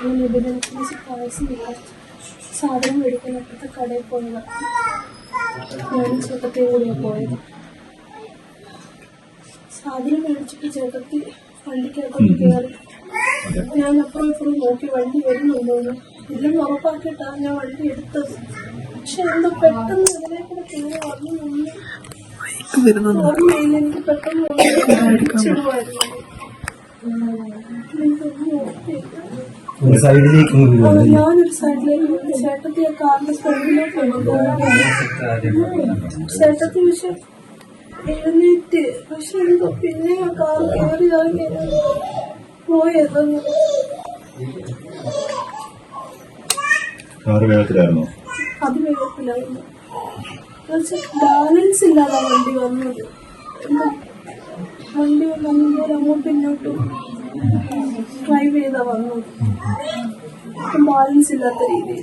അങ്ങനെ ഇതിനനുസരിച്ച് പായസമില്ല സാധനം മേടിക്കാൻ അപ്പുറത്തെ കടയിൽ പോയത് ഞാനും ചേട്ടത്തെയും കൂടിയാണ് പോയത് സാധനം മേടിച്ചിട്ട് ചേട്ടത്തി വണ്ടിക്കകത്തോട്ട് കയറി ഞാൻ അപ്പുറം ഇപ്പുറം നോക്കി വണ്ടി വരുന്നുണ്ടോന്ന് എല്ലാം ഉറപ്പാക്കിയിട്ടാണ് ഞാൻ വണ്ടി എടുത്തത് പക്ഷെ എന്തോ പെട്ടെന്ന് അതിനെ കൂടെ കയറി വന്നു നിന്ന് ഓർമ്മയില്ല എനിക്ക് പെട്ടെന്ന് ഓർമ്മയില്ല സൈഡിലേക്ക് ഞാനൊരു സൈഡിലേക്ക് ഒരു ചേട്ടത്തി കാറിന്റെ ഫ്രണ്ടിലേക്ക് ചേട്ടത്തി പക്ഷെ എഴുന്നേറ്റ്. പക്ഷെ എന്തോ പിന്നെ ആ കാർ കയറി ഇറങ്ങി പോയതെന്ന് കാറ് വേഗത്തിലായിരുന്നോ? അത് വേഗത്തിലായിരുന്നു. ബാലൻസ് ഇല്ലാതെ വണ്ടി വന്നത്. വണ്ടി വന്നപ്പോൾ അങ്ങോട്ടും ഇങ്ങോട്ടും ಟ್ರೈ ವೇದವನ್ನು ತುಂಬ ಆಲಿಸಿಲ್ಲ ಅಂತ ಇದೆ